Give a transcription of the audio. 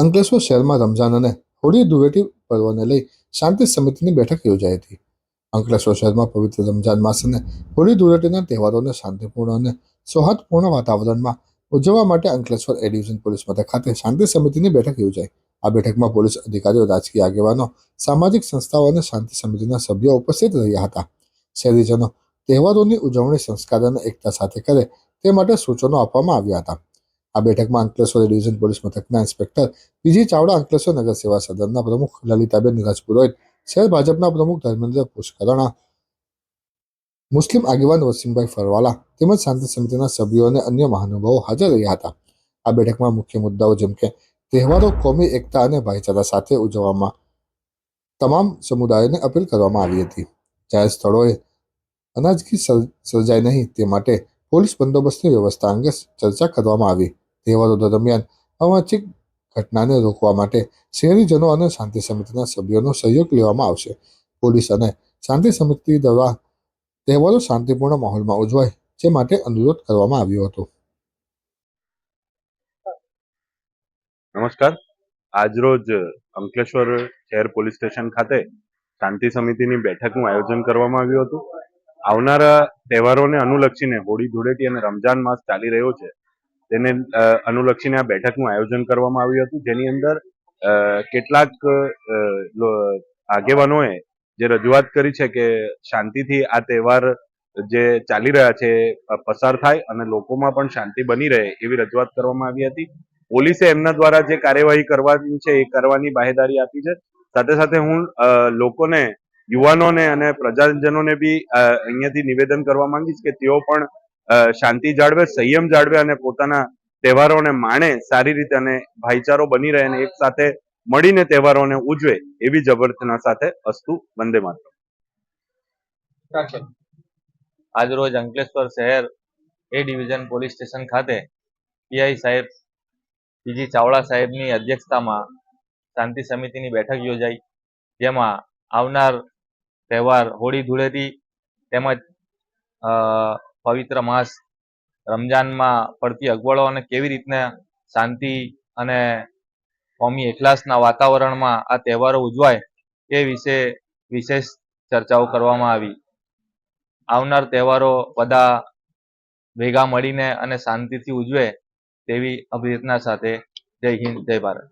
અંકલેશ્વર શહેરમાં રમઝાન અને હોળી ધુળેટી પર્વને લઈ શાંતિ સમિતિની બેઠક યોજાઈ હતી. અંકલેશ્વર શહેરમાં પવિત્ર રમઝાન માસ અને હોળી ધુળેટીના તહેવારોને શાંતિપૂર્ણ અને સૌહાર્દપૂર્ણ વાતાવરણમાં ઉજવવા માટે અંકલેશ્વર એ પોલીસ મથક ખાતે શાંતિ સમિતિની બેઠક યોજાઈ. આ બેઠકમાં પોલીસ અધિકારીઓ, રાજકીય આગેવાનો, સામાજિક સંસ્થાઓ અને શાંતિ સમિતિના સભ્યો ઉપસ્થિત રહ્યા હતા. શહેરીજનો તહેવારોની ઉજવણી, સંસ્કાર અને એકતા સાથે કરે તે માટે સૂચનો આપવામાં આવ્યા હતા. આ બેઠકમાં અંકલેશ્વર ડિવિઝન પોલીસ મથકના ઇન્સ્પેક્ટર પીજી ચાવડા અંકલેશ્વર નગર સેવા સદનના પ્રમુખ લલિતાબેન રાજપુરોહિત, શહેર ભાજપના પ્રમુખ ધર્મેન્દ્ર પુષ્કરણા, મુસ્લિમ આગેવાન વસીમભાઈ ફરવાલા તેમજ શાંતિ સમિતિના સભ્યો અને અન્ય મહાનુભાવો હાજર રહ્યા હતા. આ બેઠકમાં મુખ્ય મુદ્દાઓ જેમ કે તહેવારો કોમી, એકતા અને ભાઈચારા સાથે ઉજવવામાં તમામ સમુદાયોને અપીલ કરવામાં આવી હતી. જાહેર સ્થળોએ અનાજકી સર- સર્જાય નહીં તે માટે પોલીસ બંદોબસ્તની વ્યવસ્થા અંગે ચર્ચા કરવામાં આવી. તહેવારો દરમિયાન અવાંછિત ઘટનાને રોકવા માટે શહેરીજનો અને શાંતિ સમિતિના સભ્યોનો સહયોગ લેવામાં આવશે. પોલીસ અને શાંતિ સમિતિ દ્વારા તહેવારો શાંતિપૂર્ણ માહોલમાં ઉજવાય જે માટે અનુરોધ કરવામાં આવ્યો હતો. નમસ્કાર. આજરોજ અંકલેશ્વર શહેર પોલીસ સ્ટેશન ખાતે શાંતિ સમિતિની બેઠકનું આયોજન કરવામાં આવ્યું હતું. આવનારા તહેવારોને અનુલક્ષીને હોળી ધૂળેટી અને રમજાન માસ ચાલી રહ્યો છે. તેને અનુલક્ષીને આ બેઠકનું આયોજન કરવામાં આવ્યું હતું. જેની અંદર કેટલાક આગેવાનોએ જે રજૂઆત કરી છે કે શાંતિથી આ તહેવાર જે ચાલી રહ્યા છે પસાર થાય અને લોકોમાં પણ શાંતિ બની રહે એવી રજૂઆત કરવામાં આવી હતી. પોલીસે એમના દ્વારા જે કાર્યવાહી કરવાની છે એ કરવાની બાહેદારી આપી છે. સાથે સાથે હું લોકોને યુવાનોને અને પ્રજાજનોને બી અહીંયાથી નિવેદન કરવા માંગીશ કે તેઓ પણ શાંતિ જાળવે, સંયમ જાળવે અને પોતાના તહેવારોને માણે, સારી રીતે અને ભાઈચારો બની રહે અને એક સાથે મળીને તહેવારોને ઉજવે એવી જબરદસ્ત સાથે અસ્તુ વંદે માત્ર આજરોજ અંકલેશ્વર શહેર એ ડિવિઝન પોલીસ સ્ટેશન ખાતે પીઆઈ સાહેબ, પીજી ચાવડા સાહેબની અધ્યક્ષતામાં શાંતિ સમિતિની બેઠક યોજાઈ. જેમાં આવનાર તહેવાર, હોળી ધૂળેટી તેમજ પવિત્ર માસ રમજાનમાં પડતી અગવડો અને કેવી રીતને શાંતિ અને કોમી એકલાસના વાતાવરણમાં આ તહેવારો ઉજવાય એ વિશે વિશેષ ચર્ચાઓ કરવામાં આવી. આવનાર તહેવારો બધા ભેગા મળીને અને શાંતિથી ઉજવે તેવી અભ્યર્થના સાથે જય હિન્દ, જય ભારત.